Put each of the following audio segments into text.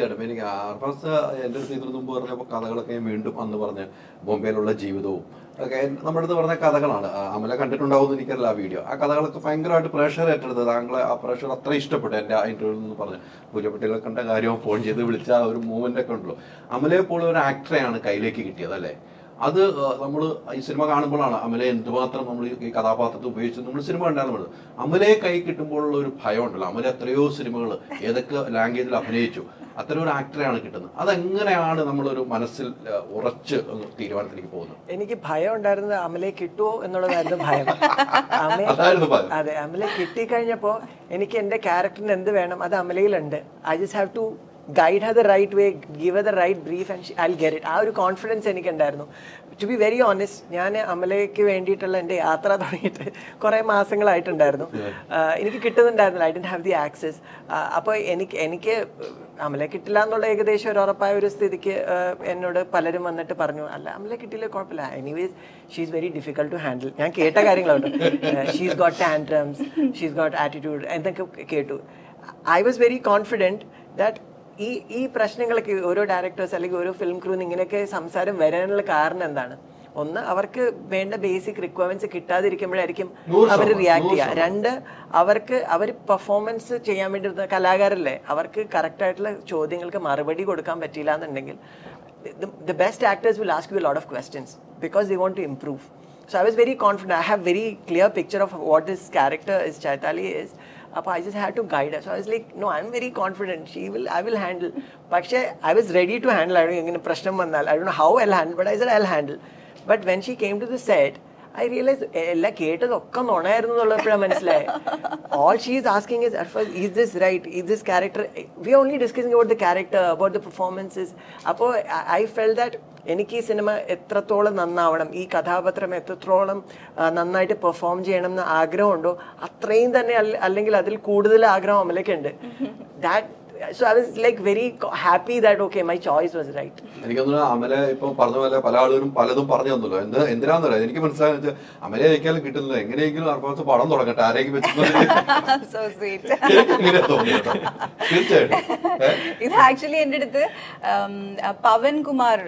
തീർച്ചയായിട്ടും എനിക്ക് ആർഫാസ് എന്റെ അടുത്ത് ഇതിനു മുമ്പ് പറഞ്ഞപ്പോൾ കഥകളൊക്കെ ഞാൻ വീണ്ടും അന്ന് പറഞ്ഞ ബോംബെയിലുള്ള ജീവിതവും. ഒക്കെ നമ്മുടെ അടുത്ത് പറഞ്ഞ കഥകളാണ്. അമല കണ്ടിട്ടുണ്ടാവും എനിക്കറിയില്ല ആ വീഡിയോ. ആ കഥകളൊക്കെ ഭയങ്കരമായിട്ട് പ്രഷർ ഏറ്റെടുത്തത്. താങ്കളെ ആ പ്രഷർ അത്ര ഇഷ്ടപ്പെട്ടു എന്റെ ആ എന്ന് പറഞ്ഞു. പൂജപ്പെട്ടികളെ കണ്ട കാര്യം ഫോൺ ചെയ്ത് വിളിച്ച ആ ഒരു മൂവ്മെന്റ് ഒക്കെ ഉണ്ടല്ലോ. അമലയെ പോലെ ഒരു ആക്ടറെയാണ് കയ്യിലേക്ക് കിട്ടിയത് അല്ലേ? അത് നമ്മൾ ഈ സിനിമ കാണുമ്പോഴാണ് അമലെ എന്തുമാത്രം നമ്മൾ ഈ കഥാപാത്രത്തെ ഉപയോഗിച്ച് നമ്മൾ സിനിമ കണ്ടാണ് അമലയെ കൈ കിട്ടുമ്പോഴുള്ള ഒരു ഭയം ഉണ്ടല്ലോ. അമല എത്രയോ സിനിമകൾ ഏതൊക്കെ ലാംഗ്വേജിൽ അഭിനയിച്ചു. അത്തരം ഒരു ആക്ടറെയാണ് കിട്ടുന്നത്. അതെങ്ങനെയാണ് നമ്മളൊരു മനസ്സിൽ ഉറച്ച് തീരുമാനത്തിലേക്ക് പോകുന്നത്? എനിക്ക് ഭയം ഉണ്ടായിരുന്നത് അമലെ കിട്ടുമോ എന്നുള്ളതായിരുന്നു ഭയം. ഭയം. അതെ അമലെ കിട്ടിക്കഴിഞ്ഞപ്പോൾ എനിക്ക് എന്റെ ക്യാരക്ടറിന് എന്ത് വേണം അത് അമലയിലുണ്ട്. I just have to guide her the right way give the right brief and I get it ആ ഒരു കോൺഫിഡൻസ് എനിക്കുണ്ടായിരുന്നു. ടു ബി വെരി ഓണസ്റ്റ് ഞാൻ അമലയ്ക്ക് വേണ്ടിയിട്ടുള്ള എന്റെ യാത്ര തുടങ്ങിയിട്ട് കുറേ മാസങ്ങളായിട്ടുണ്ടായിരുന്നു. എനിക്ക് കിട്ടുന്നുണ്ടായിരുന്നില്ല. I don't have the access അപ്പോൾ എനിക്ക് എനിക്ക് അമലെ കിട്ടില്ല എന്നുള്ള ഏകദേശം ഒരു ഉറപ്പായ ഒരു സ്ഥിതിക്ക് എന്നോട് പലരും വന്നിട്ട് പറഞ്ഞു. അല്ല അമലെ കിട്ടിയില്ല കുഴപ്പമില്ല. Anyways she is very difficult to handle ഞാൻ കേട്ട കാര്യങ്ങളുണ്ട്. She's got tantrums she's got attitude എന്നൊക്കെ കേട്ടു. I was very confident that ഈ ഈ പ്രശ്നങ്ങളൊക്കെ ഓരോ ഡയറക്ടേഴ്സ് അല്ലെങ്കിൽ ഓരോ ഫിലിം ക്രൂന്ന് ഇങ്ങനെയൊക്കെ സംസാരം വരാനുള്ള കാരണം എന്താണ്? ഒന്ന് അവർക്ക് വേണ്ട ബേസിക് റിക്വയർമെന്റ്സ് കിട്ടാതിരിക്കുമ്പോഴായിരിക്കും അവർ റിയാക്ട് ചെയ്യുക. രണ്ട് അവർക്ക് അവർ പെർഫോമൻസ് ചെയ്യാൻ വേണ്ടി കലാകാരല്ലേ അവർക്ക് കറക്റ്റ് ആയിട്ടുള്ള ചോദ്യങ്ങൾക്ക് മറുപടി കൊടുക്കാൻ പറ്റിയില്ല എന്നുണ്ടെങ്കിൽ the best actors will ask you lot of questions because they want to improve so I was very confident I have very clear picture of what is character is Chaitali is. i just had to guide her. So I was like, no, I'm very confident. She will, I will handle. Paksha, I was ready to handle. I don't know, I don't know how I'll handle, but I said I'll handle. But when she came to the set, I realise എല്ലാം കേട്ടതൊക്കെ നുണയായിരുന്നു എന്നുള്ളപ്പോഴാണ് മനസ്സിലായത് all she is asking is is this right is this character we only discussing about the character about the performances അപ്പോൾ I felt that എനിക്ക് ഈ cinema എത്രത്തോളം നന്നാവണം ഈ കഥാപാത്രം എത്രത്തോളം നന്നായിട്ട് പെർഫോം ചെയ്യണം എന്ന് ആഗ്രഹമുണ്ടോ അത്രയും തന്നെ അല്ല- അല്ലെങ്കിൽ അതിൽ കൂടുതൽ ആഗ്രഹം അമലക്കുണ്ട് that so I was like very happy that okay my choice was right എനിക്ക് തോന്നുന്നു അമല ഇപ്പൊ പറഞ്ഞ പോലെ പല ആളുകളും പലതും പറഞ്ഞു തന്നല്ലോ. എന്ത് എന്തിനാന്നറിയാം എനിക്ക് മനസ്സിലായെന്ന് വെച്ചാൽ അമല അയക്കാലും കിട്ടുന്നില്ല. എങ്ങനെയെങ്കിലും അർഫാസ് പടം തുടങ്ങട്ടെ ആരെങ്കിലും വെച്ച് സോ സ്വീറ്റ് എനിക്ക് ഇങ്ങനെ തോന്നി കേട്ടോ. തീർച്ചയായിട്ടും? ഇത് ആക്ച്വലി എന്റെ അടുത്ത് പവൻ കുമാർ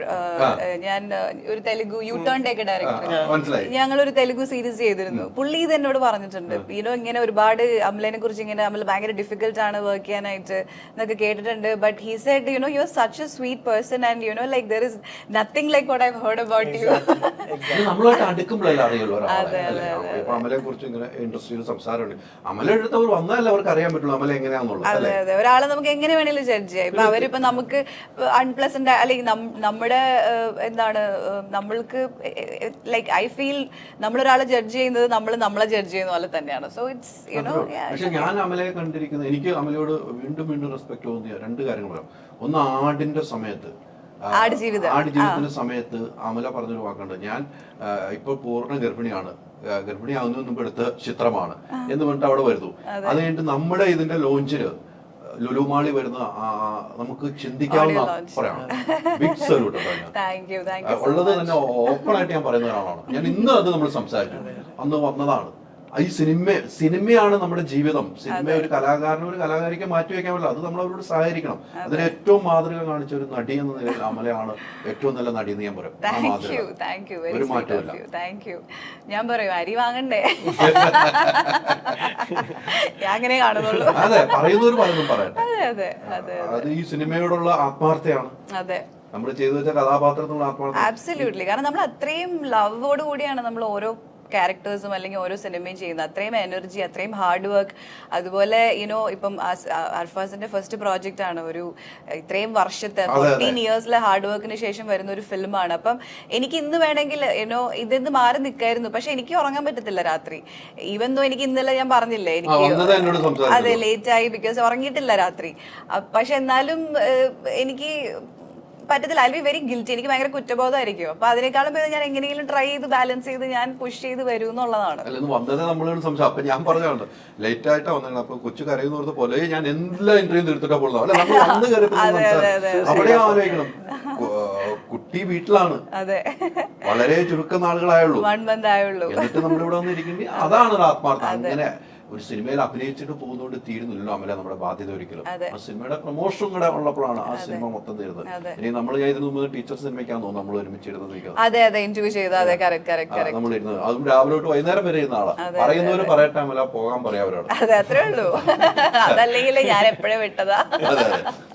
ഞാൻ ഒരു Telugu U turn take director ഞങ്ങൾ ഒരു തെലുഗു സീരീസ് ചെയ്തിരുന്നു. പുള്ളി ഇത് എന്നോട് പറഞ്ഞിട്ടുണ്ട്. ഇങ്ങനെ ഒരുപാട് അമലിനെ കുറിച്ച് ഇങ്ങനെ അമൽ ഭയങ്കര ഡിഫിക്കൽട്ട് ആണ് വർക്ക് ചെയ്യാനായിട്ട്. എന്നൊക്കെ കേട്ടിട്ടുണ്ട്. But he said you know you are such a sweet person and you know like there is nothing like what I heard about you നമ്മളായിട്ട് അടുക്കുമ്പോഴല്ലേ അറിയുള്ളൂ കുറിച്ച് ഇങ്ങനെ ഇൻഡസ്ട്രിയിൽ സംസാരമുണ്ട്. അമല എടുത്തവർ വന്നാലേ അവർക്ക് അറിയാൻ പറ്റുള്ളൂ അമല അതെ അതെ. ഒരാളെ നമുക്ക് എങ്ങനെ വേണേലും ജഡ്ജ് ചെയ്യാം. ഇപ്പൊ അവരിപ്പോ നമുക്ക് അൺപ്ലസന്റ് അല്ലെങ്കിൽ നമ്മുടെ എന്താണ് നമ്മൾക്ക് ലൈക്ക് ഐ ഫീൽ നമ്മളൊരാളെ ജഡ്ജ് ചെയ്യുന്നത് നമ്മൾ നമ്മളെ ജഡ്ജ് ചെയ്യുന്ന പോലെ തന്നെയാണ്. സോ ഇറ്റ്സ് യുനോ പക്ഷെ ഞാൻ അമലയെ കണ്ടിരിക്കുന്നത് എനിക്ക് അമലയോട് വീണ്ടും വീണ്ടും റെസ്പെക്ട് തോന്നിയ രണ്ട് കാര്യങ്ങൾ പറയാം. ഒന്ന് ആടിന്റെ സമയത്ത്. ആട് ജീവിതത്തിന്റെ സമയത്ത് അമല പറഞ്ഞൊരു വാക്കുണ്ട്. ഞാൻ ഇപ്പൊ പൂർണ ഗർഭിണിയാണ്. ഗർഭിണിയാവുന്ന മുമ്പ് എടുത്ത ചിത്രമാണ്. എന്ന് പറഞ്ഞിട്ട് അവിടെ വരുന്നു. അത്. കഴിഞ്ഞിട്ട് നമ്മുടെ ഇതിന്റെ ലോഞ്ചിൽ ലുലുമാളി വരുന്ന നമുക്ക് ചിന്തിക്കാവുന്ന പറയാണ് ബിഗ് സല്യൂട്ട് ഉള്ളത് തന്നെ ഓപ്പൺ ആയിട്ട് ഞാൻ പറയുന്ന ഒരാളാണ്. ഞാൻ ഇന്ന് അത് നമ്മൾ സംസാരിച്ചു. അന്ന് വന്നതാണ്. ഈ സിനിമ സിനിമയാണ് നമ്മുടെ ജീവിതം. സിനിമ ഒരു കലാകാരനും ഒരു കലാകാരിക്ക് മാറ്റി വെക്കാൻ പറ്റില്ല. അത് നമ്മൾ അവരോട് സഹകരിക്കണം. അതിന് ഏറ്റവും മാതൃക കാണിച്ച ഒരു നടി എന്ന നിലയിൽ അമലയാണ് ഏറ്റവും നല്ല നടി എന്ന് ഞാൻ പറയും. ഒരു മാറ്റമില്ല ഞാൻ പറയും അരി വാങ്ങണ്ടേ? അങ്ങനെ കാണുന്നുള്ളൂ. അതെ പറയുന്നവർ പലതും പറയട്ടെ. അതെ ഈ സിനിമയോടുള്ള ആത്മാർത്ഥയാണ്. അതെ. നമ്മൾ ചെയ്തു വെച്ച കഥാപാത്രത്തിനുള്ള ആത്മാർത്ഥത. ആബ്സല്യൂട്ട്ലി കാരണം നമ്മൾ അത്രയും ലവോട് കൂടിയാണ് നമ്മൾ ഓരോ ക്യാരക്ടേഴ്സും അല്ലെങ്കിൽ ഓരോ സിനിമയും ചെയ്യുന്നത്. അത്രയും എനർജി അത്രയും ഹാർഡ് വർക്ക് അതുപോലെ യുനോ ഇപ്പം അർഫാസിന്റെ ഫസ്റ്റ് പ്രോജക്റ്റ് ആണ് ഒരു ഇത്രയും വർഷത്തെ ഫോർട്ടീൻ ഇയേഴ്സിലെ ഹാർഡ് വർക്കിന് ശേഷം വരുന്ന ഒരു ഫിലിമാണ് അപ്പം എനിക്ക് ഇന്ന് വേണമെങ്കിൽ യുനോ ഇതിന്ന് മാറി നിൽക്കായിരുന്നു. പക്ഷെ എനിക്ക് ഉറങ്ങാൻ പറ്റത്തില്ല രാത്രി. ഈവൻ ദോ എനിക്ക് ഇന്നലെ ഞാൻ പറഞ്ഞില്ലേ എനിക്ക് അതെ ലേറ്റ് ആയി ബിക്കോസ് ഉറങ്ങിയിട്ടില്ല രാത്രി. പക്ഷെ എന്നാലും എനിക്ക് പറ്റത്തില്ല. ഐ ബി വെരി ഗിൽറ്റി എനിക്ക് ഭയങ്കര കുറ്റബോധമായിരിക്കും. അപ്പൊ അതിനേക്കാളും ഭേദം ഞാൻ എങ്ങനെയെങ്കിലും ട്രൈ ചെയ്ത് ബാലൻസ് ചെയ്ത് ഞാൻ പുഷ് ചെയ്ത് വരും എന്നുള്ളതാണ്. വന്നത് നമ്മളോട് സംശയം. അപ്പൊ ഞാൻ പറഞ്ഞതാണ് ലേറ്റ് ആയിട്ടാ വന്നത് അപ്പൊ കൊച്ചു കരയുന്ന പറഞ്ഞ പോലെ ഞാൻ എല്ലാ ഇന്റർവ്യൂ തീർത്തിട്ടാ പോകുന്നത് നമ്മൾ വന്ന് അതെ, അവിടെ ആലോചിക്കണം. കുട്ടി വീട്ടിലാണ്. അതെ. വളരെ ചുരുക്കം നാളുകളായുള്ളൂ. എന്നിട്ട് നമ്മളിവിടെ വന്നിരിക്കേണ്ടി അതാണ് ഒരു ആത്മാർത്ഥം അങ്ങനെ ഒരു സിനിമയിൽ അഭിനയിച്ചിട്ട് പോകുന്നോണ്ട് തീരുന്നില്ലല്ലോ അമല നമ്മുടെ ബാധ്യത ഒരിക്കലും. ആ സിനിമയുടെ പ്രൊമോഷനും കൂടെ ഉള്ളപ്പോഴാണ് ആ സിനിമ മൊത്തം തീരുന്നത്. ഇനി നമ്മൾ ഇതിനു മുമ്പ് ടീച്ചർ സിനിമയ്ക്കാന്ന് തോന്നുന്നു നമ്മൾ ഒരുമിച്ച് ഇരുന്നത് നമ്മൾ ഇരുന്നത് അതും രാവിലെ തൊട്ട് വൈകുന്നേരം വരെ ഇരുന്ന ആളാ. പറയുന്നവര് പറയട്ടെ അമല പോകാൻ പറയാവരോട് അതല്ലെങ്കിൽ ഞാൻ എപ്പോഴേ വിട്ടതാ?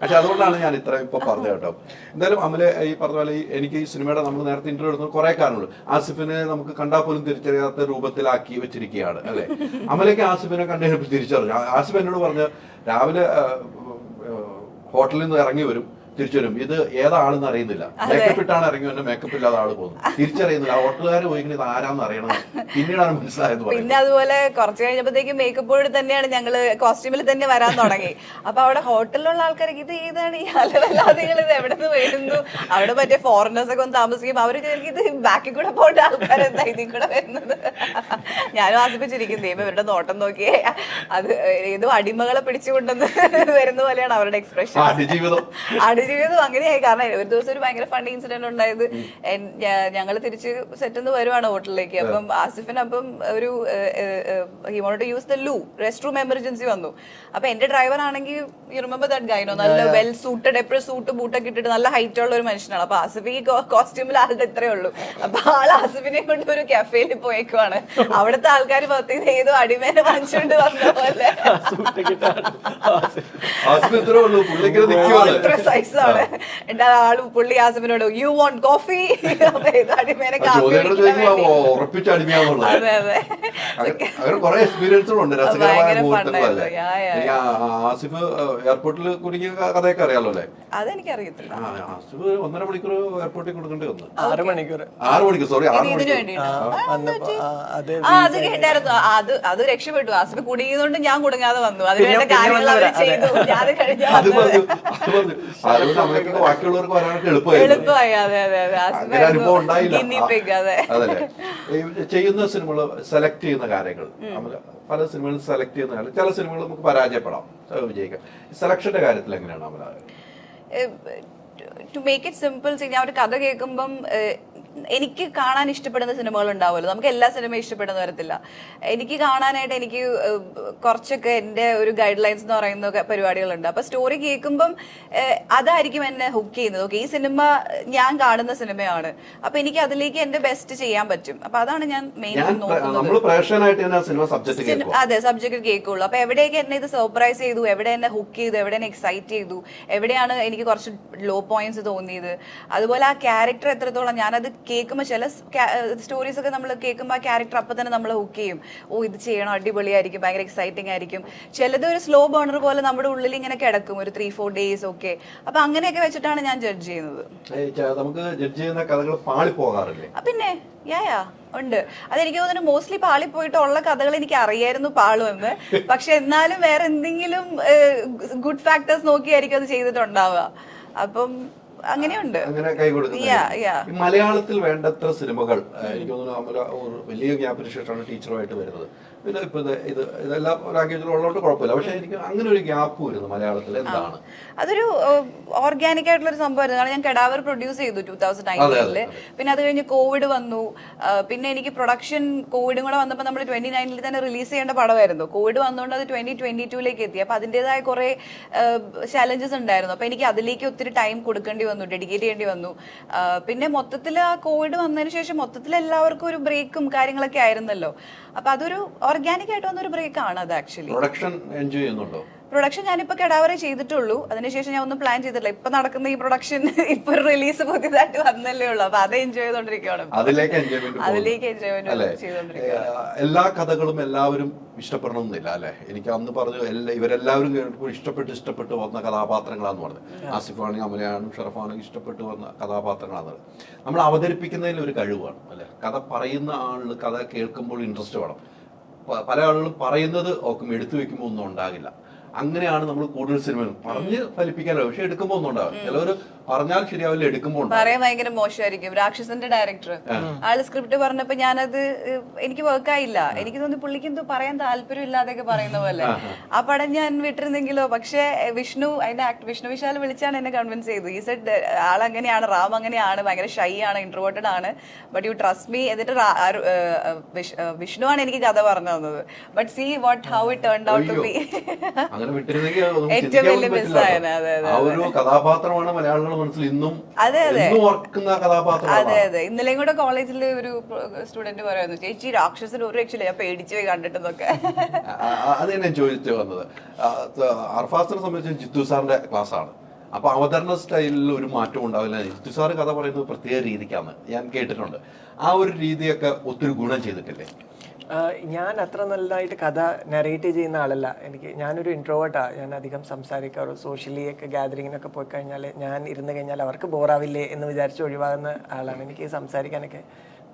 പക്ഷെ അതുകൊണ്ടാണ് ഞാൻ ഇത്ര ഇപ്പൊ പറഞ്ഞത് കേട്ടോ. എന്തായാലും അമല ഈ പറഞ്ഞ പോലെ എനിക്ക് ഈ സിനിമയുടെ നമ്മൾ നേരത്തെ ഇന്റർവ്യൂ എടുക്കുന്ന കുറെ കാരണങ്ങൾ ആസിഫിനെ നമുക്ക് കണ്ടാൽ പോലും തിരിച്ചറിയാത്ത രൂപത്തിലാക്കി വെച്ചിരിക്കുകയാണ് അല്ലെ? അമലയ്ക്ക് ആസിഫിനെ കണ്ടു കഴിഞ്ഞപ്പോൾ തിരിച്ചറിഞ്ഞു. ആസിഫ് എന്നോട് പറഞ്ഞ് രാവിലെ ഹോട്ടലിൽ നിന്ന് ഇറങ്ങി വരും. തിരിച്ചു വരും ഇത് ഏതാണെന്ന് അറിയുന്നില്ല. മേക്കപ്പ് ഇട്ടാണ് ഇറങ്ങി വന്നെ മേക്കപ്പ് ഇല്ലാതെ ആൾ പോകുന്നു തിരിച്ചറിയുന്നില്ല. ആ പോയിങ്ങനെ ഇത് ആരാന്ന് അറിയണം പിന്നീടാണ് മനസ്സിലായത് പിന്നെ അതുപോലെ കുറച്ച് കഴിഞ്ഞപ്പോഴത്തേക്ക് മേക്കപ്പോട് തന്നെയാണ് ഞങ്ങൾ കോസ്റ്റ്യൂമിൽ തന്നെ വരാൻ തുടങ്ങി. അപ്പൊ അവിടെ ഹോട്ടലിലുള്ള ആൾക്കാർക്ക് ഇത് ഏതാണ്? ഈ അലവല്ലാതെ ഇത് എവിടെ നിന്ന് വരുന്നു? അവിടെ മറ്റേ ഫോറിനേഴ്സ് ഒക്കെ ഒന്ന് താമസിക്കും അവർ ഇത് ബാക്കി കൂടെ പോകേണ്ട ആൾക്കാരെന്താ ഇതിൽ കൂടെ വരുന്നത്? ഞാനും ആസിപ്പിച്ചിരിക്കും ദൈവം ഇവരുടെ നോട്ടം നോക്കിയേ. അത് ഏതോ അടിമകളെ പിടിച്ചുകൊണ്ടെന്ന് വരുന്ന പോലെയാണ് അവരുടെ എക്സ്പ്രഷൻ അതിജീവിതം ആടുജീവിതം അങ്ങനെയായി. കാരണം ഒരു ദിവസം ഒരു ഭയങ്കര ഫണ്ണി ഇൻസിഡന്റ് ഉണ്ടായത് ഞങ്ങൾ തിരിച്ച് സെറ്റ് നിന്ന് വരുവാണ് ഹോട്ടലിലേക്ക്. അപ്പം ആസിഫിന് അപ്പം ഒരു he want to use the loo restroom emergency വന്നു. അപ്പൊ എന്റെ ഡ്രൈവർ ആണെങ്കിൽ യു റിമെമ്പർ ദാറ്റ് ഗൈനോ നല്ല വെൽ സൂട്ടഡ് എപ്പോഴും സൂട്ട് ബൂട്ടൊക്കെ ഇട്ടിട്ട് നല്ല ഹൈറ്റ് ഉള്ള ഒരു മനുഷ്യനാണ്. അപ്പൊ ആസിഫ് ഈ കോസ്റ്റ്യൂമിൽ ആളുടെ ഇത്രേ ഉള്ളൂ. അപ്പൊ ആൾ ആസിഫിനെ കൊണ്ട് ഒരു കഫേയിൽ പോയേക്കുവാണ്. അവിടുത്തെ ആൾക്കാർ പത്തി ഏതോ അടിമേനെ വാങ്ങിച്ചുകൊണ്ട് വന്ന പോലെ. ഇത്ര സൈസ് ആണ് എന്റെ ആൾ പുള്ളി ആസമിനോട് യു വോണ്ട് കോഫി അടിമേനെ ആസിഫ് എയർപോർട്ടിൽ കുടുങ്ങിയ കഥയൊക്കെ അറിയാലോ അല്ലേ? അതെനിക്കറിയത്തില്ല. ആ, ആസിഫ് ഒന്നര മണിക്കൂർ എയർപോർട്ടിൽ കൊടുക്കേണ്ടി വന്നു. ആറ് മണിക്കൂർ. ആറ് മണിക്കൂർ സോറി ആറ് മണിക്കൂർ. അത് ആ അത് കേട്ടായിരുന്നു. അത് അത് രക്ഷപ്പെട്ടു. ആസിഫ് കുടുങ്ങിയതുകൊണ്ട് ഞാൻ കുടുങ്ങാതെ വന്നു. അത് പിന്നെ- വേണ്ട കാര്യങ്ങൾ അവർ. ചെയ്തു. ഞാൻ കഴിഞ്ഞാൽ അതുകൊണ്ട് അമ്മയ്ക്കൊക്കെ ബാക്കിയുള്ളവർക്ക് വരാനൊക്കെ എളുപ്പമായിരുന്നു. എളുപ്പമായി. അതെ അതെ അതെ. അങ്ങനെ അനുഭവം ഉണ്ടായില്ല. ഗിന്നി പിഗ് അതെ. അതല്ലേ ഈ ചെയ്യുന്ന സിനിമകൾ സെലക്ട് ചെയ്യുന്ന കാര്യങ്ങൾ. നമുക്ക് പല സിനിമകളും സെലക്ട് ചെയ്യുന്ന കാര്യം. ചില സിനിമകൾ നമുക്ക് പരാജയപ്പെടാം. ചില വിജയിക്കാം. സെലക്ഷന്റെ കാര്യത്തിൽ എങ്ങനെയാണ് Amala to make it simple ഞാൻ ഒരു കഥ കേൾക്കുമ്പം ഏഹ്, എനിക്ക് കാണാൻ ഇഷ്ടപ്പെടുന്ന സിനിമകൾ ഉണ്ടാവുമല്ലോ. നമുക്ക് എല്ലാ സിനിമയും ഇഷ്ടപ്പെടുന്ന വരത്തില്ല എനിക്ക് കാണാനായിട്ട് എനിക്ക് കുറച്ചൊക്കെ എന്റെ ഒരു ഗൈഡ് ലൈൻസ് എന്ന് പറയുന്ന പരിപാടികളുണ്ട്. അപ്പൊ സ്റ്റോറി കേൾക്കുമ്പം അതായിരിക്കും എന്നെ ഹുക്ക് ചെയ്യുന്നത്. ഓക്കെ ഈ സിനിമ ഞാൻ കാണുന്ന സിനിമയാണ്. അപ്പൊ എനിക്ക് അതിലേക്ക് എന്റെ ബെസ്റ്റ് ചെയ്യാൻ പറ്റും. അപ്പൊ അതാണ് ഞാൻ മെയിൻ നോക്കുന്നത്. അതെ സബ്ജക്ട് കേൾക്കുള്ളൂ. അപ്പൊ എവിടെയൊക്കെ എന്നെ ഇത് സർപ്രൈസ് ചെയ്തു എവിടെ എന്നെ ഹുക്ക് ചെയ്തു എവിടെ എന്നെ എക്സൈറ്റ് ചെയ്തു എവിടെയാണ് എനിക്ക് കുറച്ച് ലോ പോയിന്റ്സ് തോന്നിയത്. അതുപോലെ ആ ക്യാരക്ടർ എത്രത്തോളം ഞാനത് കേൾക്കുമ്പോൾ ചില സ്റ്റോറീസ് ഒക്കെ നമ്മൾ കേൾക്കുമ്പോൾ ആ ക്യാരക്ടർ അപ്പം തന്നെ നമ്മൾ ഹുക്ക് ചെയ്യും. ഓ ഇത് ചെയ്യണം അടിപൊളിയായിരിക്കും ഭയങ്കര എക്സൈറ്റിംഗ് ആയിരിക്കും. ചിലത് ഒരു സ്ലോ ബേണർ പോലെ നമ്മുടെ ഉള്ളിൽ ഇങ്ങനെ കിടക്കും ഒരു ത്രീ ഫോർ ഡേയ്സ് ഒക്കെ. അപ്പൊ അങ്ങനെയൊക്കെ വെച്ചിട്ടാണ് ഞാൻ ജഡ്ജ് ചെയ്യുന്നത്. നമുക്ക് ജഡ്ജ് ചെയ്യുന്ന കഥകൾ പാളി പോകാറില്ലേ? പിന്നെ യാ യാ ഉണ്ട്. അതെനിക്ക് തോന്നുന്നു മോസ്റ്റ്ലി പാളി പോയിട്ട് ഉള്ള കഥകൾ എനിക്ക് അറിയായിരുന്നു പാളുമെന്ന് പക്ഷെ എന്നാലും വേറെ എന്തെങ്കിലും ഗുഡ് ഫാക്ടേഴ്സ് നോക്കിയായിരിക്കും അത് ചെയ്തിട്ടുണ്ടാവുക. അപ്പം അങ്ങനെയുണ്ട്. അങ്ങനെ കൈ കൊടുക്കുന്നത് മലയാളത്തിൽ വേണ്ടത്ര സിനിമകൾ എനിക്ക് തോന്നുന്നു വലിയ ഗ്യാപ്പിന് ശേഷമാണ് ടീച്ചറുമായിട്ട് വരുന്നത്. പിന്നെ ഇപ്പൊ ഇത് ഇത് ഇതെല്ലാം ലാംഗ്വേജിലും ഉള്ളതുകൊണ്ട് കുഴപ്പമില്ല. പക്ഷെ എനിക്ക് അങ്ങനെ ഒരു ഗ്യാപ്പ് വരുന്നു മലയാളത്തിൽ. എന്താണ്? അതൊരു ഓർഗാനിക് ആയിട്ടുള്ള ഒരു സംഭവമായിരുന്നു. ഞാൻ കെടാവർ പ്രൊഡ്യൂസ് ചെയ്തു ടൂ തൗസൻഡ് നയന്റീനിൽ പിന്നെ അത് കഴിഞ്ഞ് കോവിഡ് വന്നു. പിന്നെ എനിക്ക് പ്രൊഡക്ഷൻ കോവിഡും കൂടെ വന്നപ്പോൾ നമ്മൾ ട്വന്റി നയനിൽ തന്നെ റിലീസ് ചെയ്യേണ്ട പടമായിരുന്നു. കോവിഡ് വന്നുകൊണ്ട് അത് ട്വന്റി ട്വന്റി ടൂലേക്ക് എത്തി. അപ്പൊ അതിന്റെതായ കുറെ ചലഞ്ചസ് ഉണ്ടായിരുന്നു. അപ്പൊ എനിക്ക് അതിലേക്ക് ഒത്തിരി ടൈം കൊടുക്കേണ്ടി വന്നു ഡെഡിക്കേറ്റ് ചെയ്യേണ്ടി വന്നു. പിന്നെ മൊത്തത്തിൽ ആ കോവിഡ് വന്നതിന് ശേഷം മൊത്തത്തിൽ എല്ലാവർക്കും ഒരു ബ്രേക്കും കാര്യങ്ങളൊക്കെ ആയിരുന്നല്ലോ. അപ്പൊ അതൊരു ഓർഗാനിക് ആയിട്ട് വന്ന ഒരു ബ്രേക്ക് ആണ് അത് ആക്ച്വലി പ്രൊഡക്ഷൻ എൻജോയ് ചെയ്യുന്നുണ്ടോ? പ്രൊഡക്ഷൻ ഞാനിപ്പോ കെടാവറെ ചെയ്തിട്ടുള്ളൂ. അതിനുശേഷം ഞാൻ ഒന്നും പ്ലാൻ ചെയ്തിട്ടില്ല. ഇപ്പൊ നടക്കുന്ന ഈ പ്രൊഡക്ഷൻ ഇപ്പൊ റിലീസ് പുതിയതായിട്ട് വന്നല്ലേ ഉള്ളൂ. അപ്പൊ അത് എൻജോയ് ചെയ്തോണ്ടിരിക്കുകയാണ് അതിലേക്ക് അതിലേക്ക് എൻജോയ്മെന്റ്. എല്ലാ കഥകളും എല്ലാവരും ഇഷ്ടപ്പെടണമെന്നില്ല അല്ലെ? എനിക്ക് അന്ന് പറഞ്ഞു ഇവരെല്ലാവരും കേൾക്കുമ്പോൾ ഇഷ്ടപ്പെട്ട് ഇഷ്ടപ്പെട്ട് വന്ന കഥാപാത്രങ്ങളാന്ന് പറഞ്ഞു. ആസിഫ് ആണെങ്കിൽ അമലയാണും ഷറഫാണെങ്കിൽ ഇഷ്ടപ്പെട്ട് വന്ന കഥാപാത്രങ്ങളാണ് നമ്മൾ അവതരിപ്പിക്കുന്നതിൽ ഒരു കഴിവാണ് അല്ലെ? കഥ പറയുന്ന ആളുകൾ കഥ കേൾക്കുമ്പോൾ ഇൻട്രസ്റ്റ് വേണം. പല ആളുകളും പറയുന്നത് ഓക്കും എടുത്തു വെക്കുമ്പോൾ ഒന്നും ഉണ്ടാകില്ല. അങ്ങനെയാണ് നമ്മൾ കൂടുതൽ സിനിമകൾ. പറഞ്ഞ് ഫലിപ്പിക്കാനോ പക്ഷെ എടുക്കുമ്പോൾ ഒന്നും ഉണ്ടാവില്ല. ചിലവർ പറഞ്ഞാൽ ശരിയാവില്ല എടുക്കുമ്പോൾ. പറയാൻ ഭയങ്കര മോശമായിരിക്കും. രാക്ഷസന്റെ ഡയറക്ടർ ആൾ സ്ക്രിപ്റ്റ് പറഞ്ഞപ്പോ ഞാനത് എനിക്ക് വർക്കായില്ല എനിക്ക് തോന്നി പുള്ളിക്ക് എന്തോ പറയാൻ താല്പര്യം ഇല്ലാതെയൊക്കെ പറയുന്ന പോലെ. ആ പടം ഞാൻ വിട്ടിരുന്നെങ്കിലോ? പക്ഷേ വിഷ്ണു അതിന്റെ ആക്ട് വിഷ്ണു വിശാൽ വിളിച്ചാണ് എന്നെ കൺവിൻസ് ചെയ്തത്. ഈ സെഡ് ആൾ അങ്ങനെയാണ് റാം അങ്ങനെയാണ് ഭയങ്കര ഷൈ ആണ് ഇൻട്രോവേർട്ടഡ് ആണ്. ബട്ട് യു ട്രസ്റ്റ് മീ എന്നിട്ട് വിഷ്ണു ആണ് എനിക്ക് കഥ പറഞ്ഞു തന്നത്. But see what how it turn out to be ഏറ്റവും വലിയ മിസ്സായ അതെ, അതെ, കഥാപാത്രമാണ് ഒരു മലയാളികളുടെ മനസ്സിൽ ഇന്നും അതെ, അതെ. എന്നും ഓർക്കുന്ന കഥാപാത്രമാണ് അതെ അതെ. ഇന്നലെയും കൂടെ കോളേജിൽ ഒരു സ്റ്റുഡന്റ് പറയുന്നു ചേച്ചി രാക്ഷസന് ഒരു രക്ഷയില്ല ഞാൻ പേടിച്ചു പോയി കണ്ടിട്ടെന്നൊക്കെ അത് തന്നെ ചോദിച്ചു വന്നത്. അർഫാസിനെ സംബന്ധിച്ച് ജിത്തു സാറിന്റെ ക്ലാസ് ആണ് അപ്പൊ അവതരണ സ്റ്റൈലിൽ ഒരു മാറ്റം ഉണ്ടാവില്ല. ജിത്തു സാറ് കഥ പറയുന്നത് പ്രത്യേക രീതിക്കാണ്. ഞാൻ കേട്ടിട്ടുണ്ട്. ആ ഒരു രീതിയൊക്കെ ഒത്തിരി ഗുണം ചെയ്തിട്ടില്ലേ? ഞാൻ അത്ര നല്ലതായിട്ട് കഥ നറേറ്റ് ചെയ്യുന്ന ആളല്ല. എനിക്ക് ഞാനൊരു ഇൻട്രോവേർട്ടാണ് ഞാൻ അധികം സംസാരിക്കാറ് സോഷ്യലി ഒക്കെ ഗാദറിങ്ങിനൊക്കെ പോയി കഴിഞ്ഞാൽ ഞാൻ ഇരുന്ന് കഴിഞ്ഞാൽ അവർക്ക് ബോറാവില്ലേ എന്ന് വിചാരിച്ച് ഒഴിവാകുന്ന ആളാണ്. എനിക്ക് സംസാരിക്കാനൊക്കെ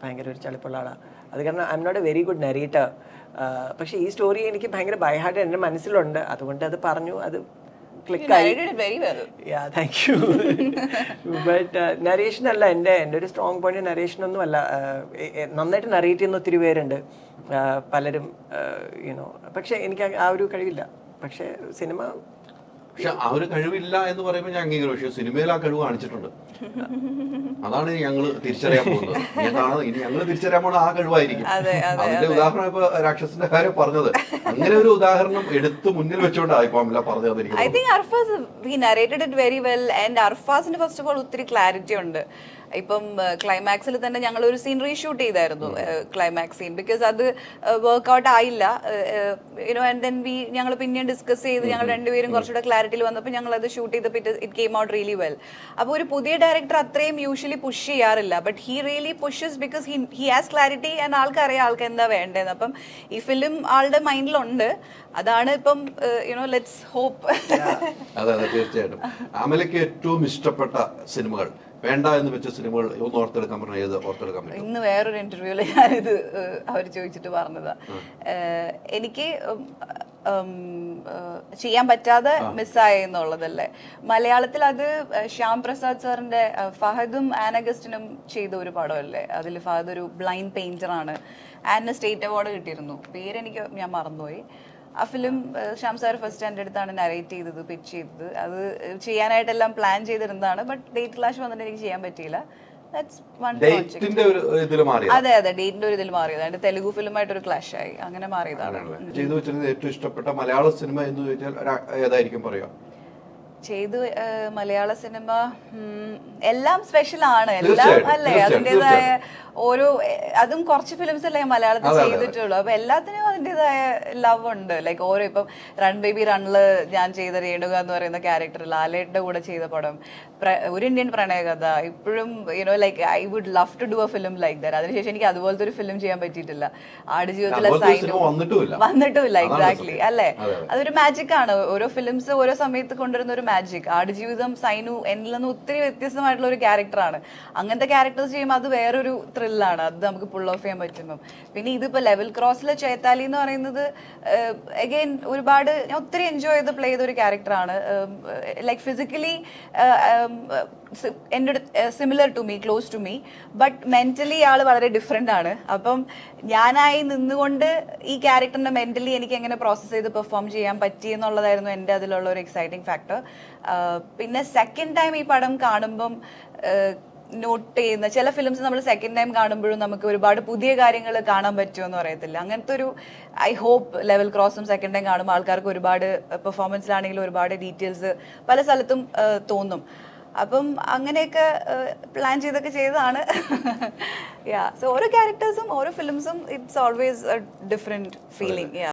ഭയങ്കര ഒരു ചളിപ്പുള്ള ആളാണ് അത് കാരണം I'm not a very good narrator പക്ഷേ ഈ സ്റ്റോറി എനിക്ക് ഭയങ്കര ബൈഹാർട്ട് എന്റെ മനസ്സിലുണ്ട്. അതുകൊണ്ട് അത് പറഞ്ഞു അത് ക്ലിക്കായി താങ്ക് യു ബട്ട് നരേഷൻ അല്ല എന്റെ എന്റെ ഒരു സ്ട്രോങ് പോയിന്റ് നരേഷൻ ഒന്നും അല്ല. നന്നായിട്ട് നറേറ്റ് ചെയ്യുന്ന ഒത്തിരി പേരുണ്ട്. പലരും യുനോ പക്ഷെ എനിക്ക് ആ ഒരു കഴിവില്ല. പക്ഷെ സിനിമ പക്ഷെ ആ ഒരു കഴിവില്ല എന്ന് പറയുമ്പോൾ ഞാൻ അംഗീകരിക്കും. പക്ഷെ സിനിമയിൽ ആ കഴിവ് കാണിച്ചിട്ടുണ്ട്. അതാണ് ഞങ്ങൾ തിരിച്ചറിയാൻ പോകുന്നത്. ഞാൻ കാണുന്നത് ഇനി ഞങ്ങൾ തിരിച്ചറിയാൻ പോകുന്ന ആ കഴിവായിരിക്കും. അതെ, അതെ, അതിന്റെ ഉദാഹരണം ഇപ്പൊ രാക്ഷസിന്റെ കാര്യം പറഞ്ഞത്. അങ്ങനെ ഒരു ഉദാഹരണം എടുത്ത് മുന്നിൽ വെച്ചുകൊണ്ടാണ് ഇപ്പൊ അമല പറഞ്ഞത് എനിക്ക് I think Arfaz he narrated it very well and അർഫാസിന് first of all ഒത്തിരി ക്ലാരിറ്റി ഉണ്ട്. ഇപ്പം ക്ലൈമാക്സിൽ തന്നെ ഞങ്ങൾ ഒരു സീൻ റീഷൂട്ട് ചെയ്തായിരുന്നു ക്ലൈമാക്സ് സീൻ ബിക്കോസ് അത് വർക്ക്ഔട്ട് ആയില്ല. You know and then we ഞങ്ങൾ പിന്നെയും ഡിസ്കസ് ചെയ്ത് ഞങ്ങൾ രണ്ടുപേരും കുറച്ചുകൂടെ ക്ലാരിറ്റിയിൽ വന്നപ്പോൾ ഞങ്ങൾ അത് ഷൂട്ട് ചെയ്തപ്പോൾ it came out really well അപ്പോൾ ഒരു പുതിയ ഡയറക്ടർ അത്രയും യൂഷ്വലി പുഷ് ചെയ്യാറില്ല. But he really pushes because he he has clarity and ആൾക്കറിയാം ആൾക്ക് എന്താ വേണ്ടതെന്ന് അപ്പം ഈ ഫിലിം ആളുടെ മൈൻഡിലുണ്ട് അതാണ് ഇപ്പം യുനോ ലെറ്റ്സ് ഹോപ്പ് അതെ അതെ തീർച്ചയായിട്ടും. അമലയ്ക്ക് ഏറ്റവും ഇഷ്ടപ്പെട്ട സിനിമകൾ വേണ്ട എന്ന് വെച്ച സിനിമകൾ ഒന്ന് ഓർത്തെടുക്കാൻ പറഞ്ഞാൽ ഏത് ഓർത്തെടുക്കാൻ പറ്റും? ഇന്ന് വേറൊരു ഇന്റർവ്യൂൽ ഞാനിത് അവർ ചോദിച്ചിട്ട് പറഞ്ഞതാ. എനിക്ക് ചെയ്യാൻ പറ്റാതെ മിസ്സായി എന്നുള്ളതല്ലേ. മലയാളത്തിൽ അത് ശ്യാം പ്രസാദ് സാറിന്റെ ഫഹദും ആനഗസ്റ്റിനും ചെയ്ത ഒരു പടമല്ലേ. അതിൽ ഫഹദ് ഒരു ബ്ലൈൻഡ് പെയിന്റർ ആണ് ആനിന് സ്റ്റേറ്റ് അവാർഡ് കിട്ടിയിരുന്നു. പേരെനിക്ക് ഞാൻ മറന്നുപോയി. ആ ഫിലിം ശ്യാം സാർ ഫസ്റ്റ് എന്റെ അടുത്താണ് നരേറ്റ് ചെയ്തത് പിച്ച് ചെയ്തത്. അത് ചെയ്യാനായിട്ടെല്ലാം പ്ലാൻ ചെയ്തിരുന്നതാണ് ബട്ട് ഡേറ്റ് ക്ലാഷ് വന്നിട്ട് എനിക്ക് ചെയ്യാൻ പറ്റിയില്ല. അതെ അതെ ഡേറ്റിന്റെ ഒരു ഇതിൽ മാറിയത്. അതിന്റെ തെലുഗു ഫിലിമായിട്ട് ഒരു ക്ലാഷ് ആയി. അങ്ങനെ മാറിയതാണ്. ചെയ്തു വെച്ചിരുന്നത് ഏറ്റവും ഇഷ്ടപ്പെട്ട മലയാള സിനിമ എന്ന് ചോദിച്ചാൽ ഏതായിരിക്കും പറയുക? ചെയ്തു മലയാള സിനിമ എല്ലാം സ്പെഷ്യൽ ആണ്. എല്ലാം അല്ലേ? അതിന്റെതായ ഓരോ അതും കുറച്ച് ഫിലിംസ് അല്ലേ മലയാളത്തിൽ. ചെയ്തിട്ടുള്ളൂ. അപ്പൊ എല്ലാത്തിനും അതിന്റെതായ ലവ് ഉണ്ട്. ലൈക്ക് ഓരോ ഇപ്പം റൺ ബേബി റണ്ണിൽ ഞാൻ ചെയ്ത രേണുക എന്ന് പറയുന്ന ക്യാരക്ടർ ലാലയുടെ കൂടെ ചെയ്ത പടം ഒരു ഇന്ത്യൻ പ്രണയകഥ. ഇപ്പോഴും you know like I would love to do a film like that അതിനുശേഷം എനിക്ക് അതുപോലത്തെ ഒരു ഫിലിം ചെയ്യാൻ പറ്റിയിട്ടില്ല. ആടുജീവിതത്തിലെ സൈനും വന്നിട്ടുമില്ല. എക്സാക്ട്ലി അല്ലേ? അതെ, അതെ. അതൊരു മാജിക് ആണ്. ഓരോ ഫിലിംസ് ഓരോ സമയത്ത് കൊണ്ടുവരുന്ന ഒരു മാജിക് ആടുജീവിതം സൈനു എന്നിൽ നിന്ന് ഒത്തിരി വ്യത്യസ്തമായിട്ടുള്ള ഒരു ക്യാരക്ടറാണ്. അങ്ങനത്തെ ക്യാരക്ടേഴ്സ് ചെയ്യുമ്പോൾ അത് വേറൊരു ത്രില്ലാണ് അത് നമുക്ക് പുൾ ഓഫ് ചെയ്യാൻ പറ്റുമ്പം. പിന്നെ ഇതിപ്പോൾ ലെവൽ ക്രോസിലെ ചേത്താലി എന്ന് പറയുന്നത് അഗെയിൻ ഒരുപാട് ഞാൻ ഒത്തിരി എൻജോയ് ചെയ്ത് പ്ലേ ചെയ്ത ഒരു ക്യാരക്ടറാണ് ലൈക്ക് ഫിസിക്കലി എന്റെ similar to me close to me but mentally ആൾ വളരെ ഡിഫറെന്റ് ആണ്. അപ്പം ഞാനായി നിന്നുകൊണ്ട് ഈ ക്യാരക്ടറിനെ മെന്റലി എനിക്ക് എങ്ങനെ പ്രോസസ്സ് ചെയ്ത് പെർഫോം ചെയ്യാൻ പറ്റി എന്നുള്ളതായിരുന്നു എന്റെ അതിലുള്ള ഒരു എക്സൈറ്റിംഗ് ഫാക്ടർ പിന്നെ സെക്കൻഡ് ടൈം ഈ പടം കാണുമ്പം നോട്ട് ചെയ്യുന്ന ചില ഫിലിംസ് നമ്മൾ സെക്കൻഡ് ടൈം കാണുമ്പോഴും നമുക്ക് ഒരുപാട് പുതിയ കാര്യങ്ങൾ കാണാൻ പറ്റുമെന്ന് പറയത്തില്ല. അങ്ങനത്തെ ഒരു ഐ ഹോപ്പ് ലെവൽ ക്രോസും സെക്കൻഡ് ടൈം കാണുമ്പോൾ ആൾക്കാർക്ക് ഒരുപാട് പെർഫോമൻസിലാണെങ്കിലും ഒരുപാട് ഡീറ്റെയിൽസ് പല സ്ഥലത്തും തോന്നും. അപ്പം അങ്ങനെയൊക്കെ പ്ലാൻ ചെയ്തൊക്കെ ചെയ്തതാണ്. യാ സോ ഓരോ ക്യാരക്ടേഴ്സും ഓരോ ഫിലിംസും it's always a different feeling yeah